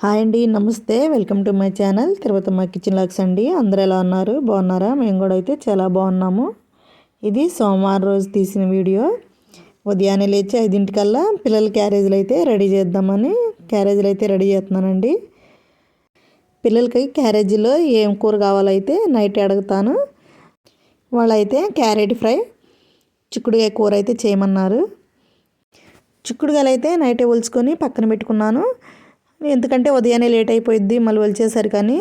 Hi అండి నమస్తే. Welcome to my channel Tirupatamma kitchen lakhs అండి. అందరూ ఎలా ఉన్నారు? బాగున్నారా? మేము కూడా అయితే చాలా బాగున్నాము. ఇది సోమవారం రోజు తీసిన వీడియో. ఉదయాన్నే లేచి ఐదింటికల్లా పిల్లల క్యారేజీలు అయితే రెడీ చేద్దామని క్యారేజీలు అయితే రెడీ చేస్తున్నానండి. పిల్లలకి క్యారేజీలో ఏం కూర కావాలైతే నైట్ అడుగుతాను. వాళ్ళైతే క్యారెట్ ఫ్రై చిక్కుడుకాయ కూర అయితే చేయమన్నారు. చిక్కుడుకాయలు అయితే నైటే ఒలుచుకొని పక్కన పెట్టుకున్నాను. ఎందుకంటే ఉదయాన్నే లేట్ అయిపోయింది మళ్ళీ ఒలిచేసరి కానీ.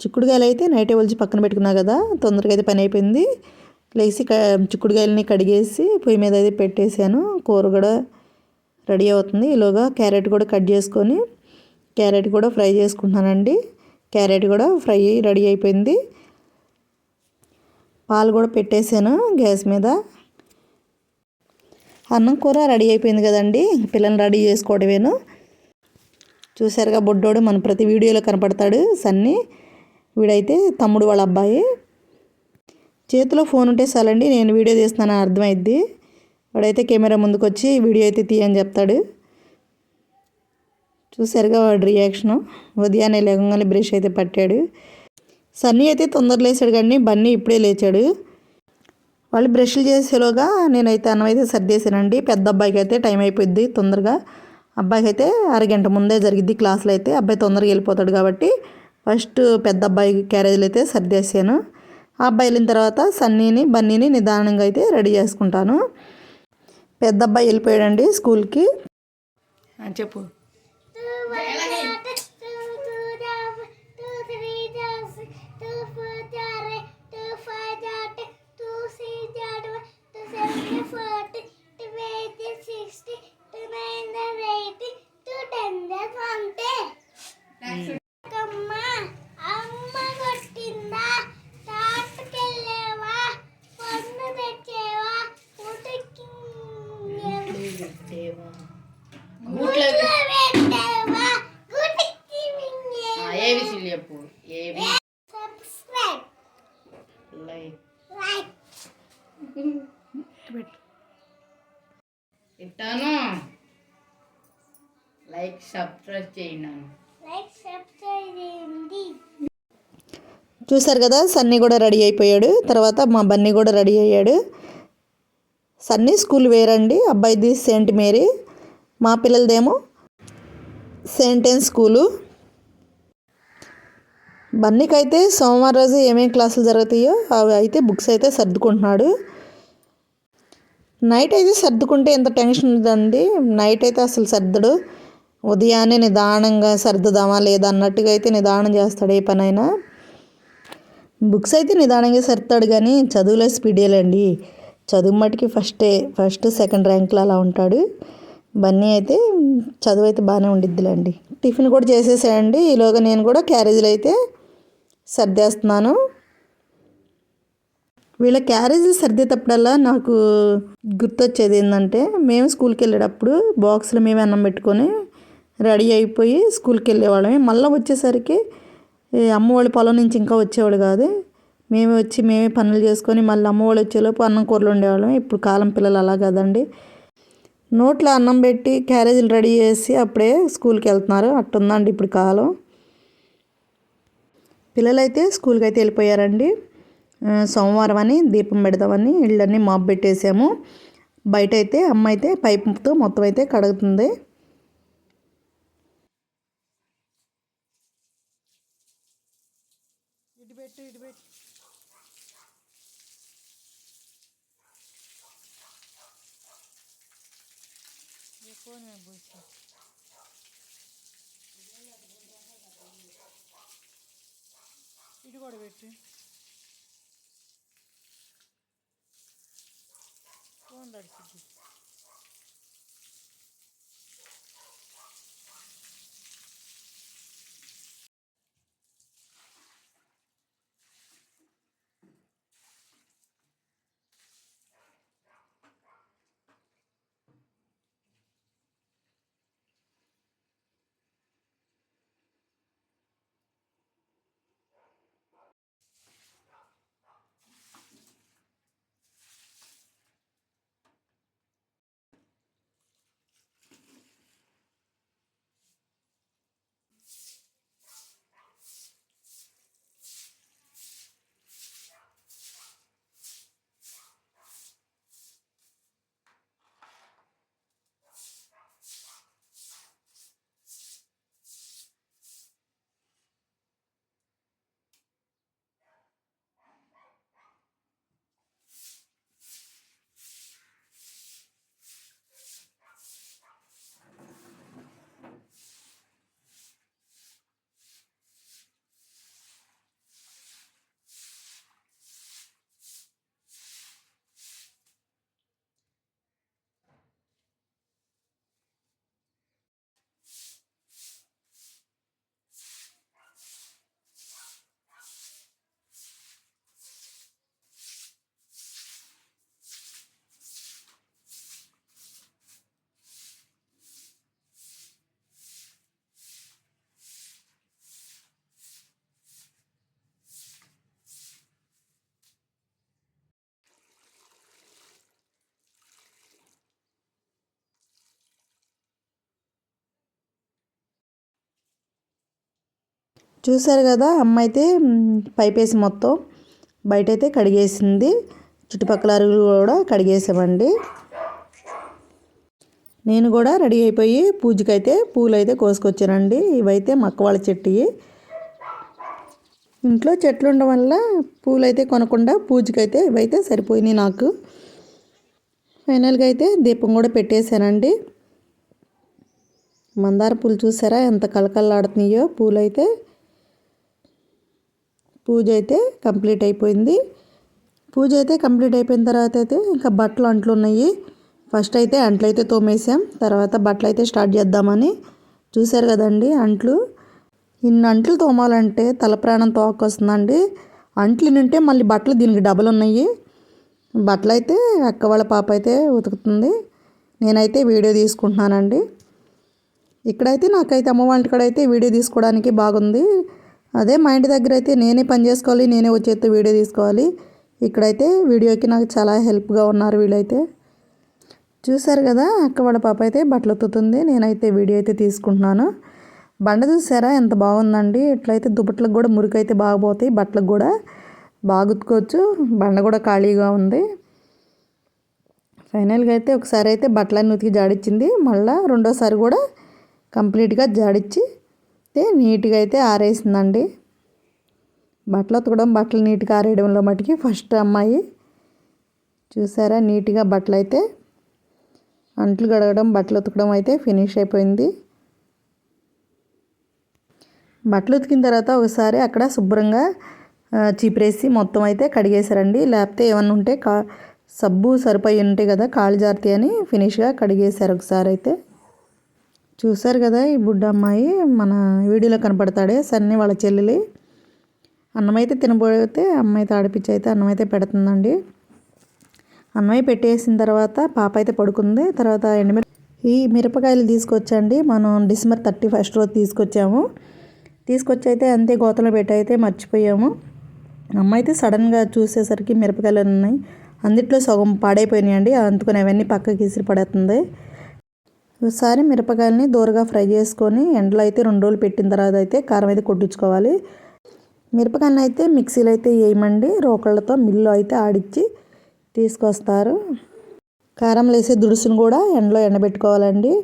చిక్కుడుగాయలు అయితే నైటే ఒలిచి పక్కన పెట్టుకున్నా కదా తొందరగా అయితే పని అయిపోయింది. లేచి క చిక్కుడుకాయలని కడిగేసి పొయ్యి మీద అయితే పెట్టేశాను. కూర కూడా రెడీ అవుతుంది. ఈలోగా క్యారెట్ కూడా కట్ చేసుకొని క్యారెట్ కూడా ఫ్రై చేసుకుంటున్నానండి. క్యారెట్ కూడా ఫ్రై రెడీ అయిపోయింది. పాలు కూడా పెట్టేశాను గ్యాస్ మీద. అన్నం కూర రెడీ అయిపోయింది కదండి. పిల్లల్ని రెడీ చేసుకోవడమేను. చూసారుగా బొడ్డోడు మన ప్రతి వీడియోలో కనపడతాడు సన్నీ. వీడైతే తమ్ముడు వాళ్ళ అబ్బాయి. చేతిలో ఫోన్ ఉంటే చాలండి నేను వీడియో తీస్తున్నానని అర్థమైద్ది. వాడైతే కెమెరా ముందుకు వచ్చి వీడియో అయితే తీయని చెప్తాడు. చూసారుగా వాడి రియాక్షను. ఉదయాన్నే లేకుండానే బ్రష్ అయితే పట్టాడు. సన్నీ అయితే తొందర లేచాడు కానీ బన్నీ ఇప్పుడే లేచాడు. వాళ్ళు బ్రష్లు చేసేలోగా నేనైతే అన్నమైతే అయితే సర్దేశానండి. పెద్ద అబ్బాయికి అయితే టైం అయిపోయింది తొందరగా. అబ్బాయికి అయితే అరగంట ముందే జరిగిద్ది క్లాసులు అయితే అబ్బాయి తొందరగా వెళ్ళిపోతాడు కాబట్టి ఫస్ట్ పెద్ద అబ్బాయి క్యారేజీలు అయితే సర్దేశాను. ఆ అబ్బాయి వెళ్ళిన తర్వాత సన్నీని బన్నీని నిదానంగా అయితే రెడీ చేసుకుంటాను. పెద్ద అబ్బాయి వెళ్ళిపోయాడండి స్కూల్కి. చెప్పు. పెట్టేవా? గుటికి మింగేవా? ఏబిసిలు చెప్పు A B subscribe. Like. Like. ఇట్టాను. Like subscribe చేయండి లైక్ సబ్స్క్రైబ్ చేయండి. చూసారు కదా సన్నీ కూడా రెడీ అయిపోయాడు. తర్వాత మా బన్నీ కూడా రెడీ అయ్యాడు. సన్నీ స్కూల్ వేరండి. అబ్బాయిది సెయింట్ మేరీ. మా పిల్లలదేమో సెయింట్ ఎన్ స్కూలు. బన్నీకి అయితే సోమవారం రోజు ఏమేమి క్లాసులు జరుగుతాయో అవి అయితే బుక్స్ అయితే సర్దుకుంటున్నాడు. నైట్ అయితే సర్దుకుంటే ఎంత టెన్షన్ ఉందండి. నైట్ అయితే అసలు సర్దడు. ఉదయాన్నే నిదానంగా సర్దుదామా లేదా అన్నట్టుగా అయితే నిదానం చేస్తాడు ఏ పనైనా. బుక్స్ అయితే నిదానంగా సర్తాడు కానీ చదువులో స్పీడేలండి చదువు మటుకి ఫస్టే ఫస్ట్ సెకండ్ ర్యాంక్లో అలా ఉంటాడు. బన్నీ అయితే చదువు అయితే బాగానే ఉండిద్దిలేండి. టిఫిన్ కూడా చేసేసాయండి. ఈలోగా నేను కూడా క్యారేజీలు అయితే సర్దేస్తున్నాను. వీళ్ళ క్యారేజీలు సర్దేటప్పుడల్లా నాకు గుర్తొచ్చేది ఏంటంటే మేము స్కూల్కి వెళ్ళేటప్పుడు బాక్స్లో మేము అన్నం పెట్టుకొని రెడీ అయిపోయి స్కూల్కి వెళ్ళేవాళ్ళమే మళ్ళీ వచ్చేసరికి అమ్మ అమ్మవాళ్ళ పొలం నుంచి ఇంకా వచ్చేవాడు కాదు. మేమే వచ్చి మేమే పనులు చేసుకొని మళ్ళీ అమ్మవాళ్ళు వచ్చేలోపు అన్నం కూరలు ఉండేవాళ్ళం ఇప్పుడు కాలం పిల్లలు అలా కదండి. నోట్లో అన్నం పెట్టి క్యారేజీలు రెడీ చేసి అప్పుడే స్కూల్కి వెళ్తున్నారు. అట్టుందండి ఇప్పుడు కాలం. పిల్లలైతే స్కూల్కి అయితే వెళ్ళిపోయారండి సోమవారం అని దీపం పెడదామని ఇళ్ళన్నీ మాప్ పెట్టేసాము. బయట అయితే అమ్మ అయితే పైపుతో మొత్తం అయితే కడుగుతుంది. 구원을 물죠. 이리 가라 그랬지? 구원다 했지. చూసారు కదా అమ్మ అయితే పైపేసి మొత్తం బయట అయితే కడిగేసింది. చుట్టుపక్కల అరుగులు కూడా కడిగేసామండి. నేను కూడా రెడీ అయిపోయి పూజకైతే పూలు అయితే కోసుకొచ్చానండి. ఇవైతే మక్కవాళ్ళ చెట్టు. చెట్టువి ఇంట్లో చెట్లు ఉండడం వల్ల పూలు అయితే కొనకుండా పూజకైతే ఇవైతే సరిపోయినాయి నాకు. ఫైనల్గా అయితే దీపం కూడా పెట్టేశానండి. మందార పూలు చూసారా ఎంత కలకల్లాడుతున్నాయో పూలు అయితే పూజ అయితే కంప్లీట్ అయిపోయింది. పూజ అయితే కంప్లీట్ అయిపోయిన తర్వాత అయితే ఇంకా బట్టలు అంట్లు ఉన్నాయి. ఫస్ట్ అయితే అంట్లు అయితే తోమేసాం తర్వాత బట్టలు అయితే స్టార్ట్ చేద్దామని. చూశారు కదండి అంట్లు. ఇన్ని అంట్లు తోమాలంటే తల ప్రాణం తోకొస్తుందండి అంట్లు నింటే మళ్ళీ బట్టలు దీనికి డబల్ ఉన్నాయి. బట్టలు అయితే అక్క వాళ్ళ పాప అయితే ఉతుకుతుంది. నేనైతే వీడియో తీసుకుంటున్నానండి. ఇక్కడైతే నాకైతే అమ్మ వాళ్ళ అయితే వీడియో తీసుకోవడానికి బాగుంది. అదే మా ఇంటి దగ్గర అయితే నేనే పని చేసుకోవాలి నేనే వచ్చేస్తే వీడియో తీసుకోవాలి. ఇక్కడైతే వీడియోకి నాకు చాలా హెల్ప్గా ఉన్నారు వీళ్ళైతే. చూసారు కదా అక్క వాళ్ళ పాప అయితే బట్టలు ఉత్తుతుంది నేనైతే వీడియో అయితే తీసుకుంటున్నాను. బండ చూసారా ఎంత బాగుందండి. ఇట్లయితే దుప్పట్లకు కూడా మురికి అయితే బాగా పోతాయి బట్టలకు కూడా బాగా ఉతుకోవచ్చు బండ కూడా ఖాళీగా ఉంది. ఫైనల్గా అయితే ఒకసారి అయితే బట్టలన్నీ ఉతికి జాడిచ్చింది మళ్ళీ రెండోసారి కూడా కంప్లీట్గా జాడిచ్చి అయితే నీట్గా అయితే ఆరేసిందండి. బట్టలు ఉతకడం బట్టలు నీట్గా ఆరేయడంలో మటుకి ఫస్ట్ అమ్మాయి. చూసారా? నీట్గా బట్టలు అయితే అంట్లు గడగడం బట్టలు ఉతకడం అయితే ఫినిష్ అయిపోయింది. బట్టలు ఉతికిన తర్వాత ఒకసారి అక్కడ శుభ్రంగా చీపరేసి చీపురేసి మొత్తం అయితే కడిగేశారండి. లేకపోతే ఏమన్నా ఉంటే కా సబ్బు సరిపోయి ఉంటాయి కదా కాళ్ళు జారుతాయి అని ఫినిష్గా కడిగేశారు ఒకసారి అయితే. చూశారు కదా ఈ బుడ్డ అమ్మాయి? మన వీడియోలో కనపడతాడే సన్ని వాళ్ళ చెల్లెలి. అన్నం అయితే తినబోతే అమ్మాయి అయితే అయితే అన్నం అయితే పెడుతుందండి. అన్నయ్య పెట్టేసిన తర్వాత పాప అయితే పడుకుంది. తర్వాత ఎండుమిరప ఈ మిరపకాయలు తీసుకొచ్చండి. మనం డిసెంబర్ థర్టీ ఫస్ట్ రోజు తీసుకొచ్చాము. తీసుకొచ్చి అయితే అంతే గోతలో పెట్టి అయితే మర్చిపోయాము. అమ్మ అయితే సడన్గా చూసేసరికి మిరపకాయలు ఉన్నాయి అందుట్లో సగం పాడైపోయినాయండి. అందుకని అవన్నీ పక్కకి ఇసిరి పడుతుంది ఒకసారి మిరపకాయలని దూరగా ఫ్రై చేసుకొని ఎండలో అయితే రెండు రోజులు పెట్టిన తర్వాత అయితే కారం అయితే కొట్టించుకోవాలి. మిరపకాయలను అయితే మిక్సీలో అయితే వేయమండి. రోకళ్ళతో మిల్లు అయితే ఆడిచ్చి తీసుకొస్తారు. కారం వేసే దుడుసును కూడా ఎండలో ఎండబెట్టుకోవాలండి.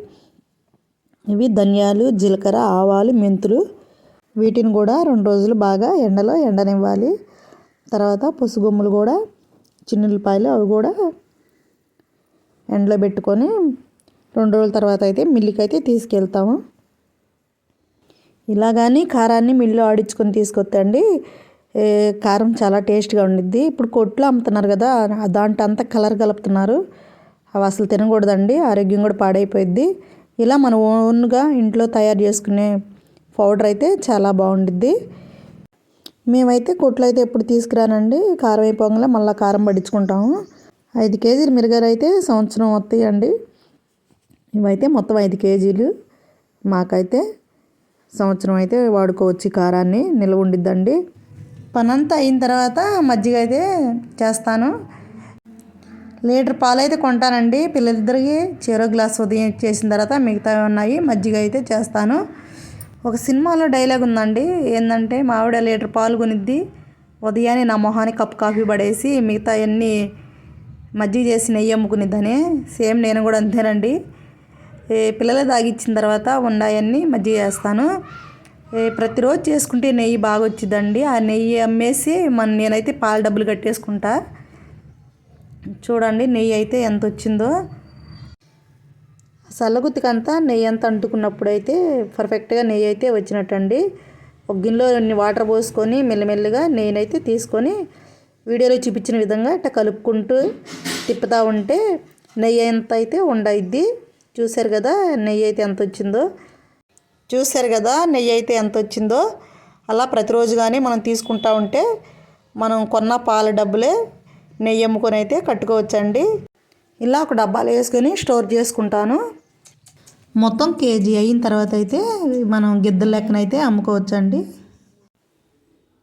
ఇవి ధనియాలు జీలకర్ర ఆవాలు మెంతులు. వీటిని కూడా రెండు రోజులు బాగా ఎండలో ఎండనివ్వాలి. తర్వాత పసుగొమ్ములు కూడా చిన్నులపాయలు అవి కూడా ఎండలో పెట్టుకొని రెండు రోజుల తర్వాత అయితే మిల్లుకి అయితే తీసుకెళ్తాము. ఇలా కానీ కారాన్ని మిల్లు ఆడించుకొని తీసుకొస్తండి కారం చాలా టేస్ట్గా ఉండిద్ది. ఇప్పుడు కొట్లో అమ్ముతున్నారు కదా దాంట్లో అంతా కలర్ కలుపుతున్నారు. అవి అసలు తినకూడదండి ఆరోగ్యం కూడా పాడైపోయిద్ది. ఇలా మనం ఓన్గా ఇంట్లో తయారు చేసుకునే పౌడర్ అయితే చాలా బాగుండిద్ది. మేమైతే కొట్లు అయితే ఎప్పుడు తీసుకురానండి. కారం అయిపోగానే మళ్ళీ కారం పడించుకుంటాము ఐదు కేజీలు మిరగారు అయితే సంవత్సరం వస్తాయండి. ఇవైతే మొత్తం ఐదు కేజీలు. మాకైతే సంవత్సరం అయితే వాడుకోవచ్చు కారాన్ని నిల్వ ఉండిద్దండి. పనంతా అయిన తర్వాత మజ్జిగ అయితే చేస్తాను. లీటర్ పాలు అయితే కొంటానండి. పిల్లలిద్దరికి చెరో గ్లాస్ ఉదయం చేసిన తర్వాత మిగతా ఉన్నాయి మజ్జిగ అయితే చేస్తాను. ఒక సినిమాలో డైలాగ్ ఉందండి. ఏంటంటే మా ఆవిడ లీటర్ పాలు కొనిద్ది ఉదయాన్నే నా మొహానికి కప్ కాఫీ పడేసి మిగతా అన్నీ మజ్జిగ చేసి నెయ్యి అమ్ముకునిద్దని. సేమ్ నేను కూడా అంతేనండి. పిల్లలు తాగిచ్చిన తర్వాత ఉన్నాయన్నీ మజ్జిగ చేస్తాను ప్రతిరోజు చేసుకుంటే నెయ్యి బాగా వచ్చిందండి ఆ నెయ్యి అమ్మేసి మన నేనైతే పాల డబ్బులు కట్టేసుకుంటా. చూడండి నెయ్యి అయితే ఎంత వచ్చిందో సల్లగుత్తికంతా నెయ్యి అంతా అంటుకున్నప్పుడు అయితే పర్ఫెక్ట్గా నెయ్యి అయితే వచ్చినట్టండి. ఒక గిన్నెలో వాటర్ పోసుకొని మెల్లమెల్లగా నెయ్యినైతే తీసుకొని వీడియోలో చూపించిన విధంగా ఇట్లా కలుపుకుంటూ తిప్పుతూ ఉంటే నెయ్యి ఎంత అయితే ఉండయిద్ది చూశారు కదా నెయ్యి అయితే ఎంత వచ్చిందో? చూశారు కదా నెయ్యి అయితే ఎంత వచ్చిందో? అలా ప్రతిరోజు కానీ మనం తీసుకుంటా ఉంటే మనం కొన్న పాల డబ్బులే నెయ్యి అమ్ముకొని అయితే కట్టుకోవచ్చండి. ఇలా ఒక డబ్బాలో వేసుకొని స్టోర్ చేసుకుంటాను. మొత్తం కేజీ అయిన తర్వాత అయితే మనం గిద్దల లెక్కనైతే అమ్ముకోవచ్చండి.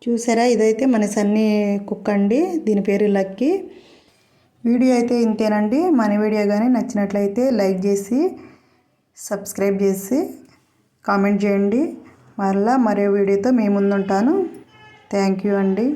చూసారా? ఇదైతే మన సన్నీ కుక్క అండి. దీని పేరు లక్కీ. వీడియో అయితే ఇంతేనండి. మన వీడియో కానీ నచ్చినట్లయితే లైక్ చేసి సబ్స్క్రైబ్ చేసి కామెంట్ చేయండి. మరలా మరో వీడియోతో మీ ముందుంటాను. థ్యాంక్ యూ అండి.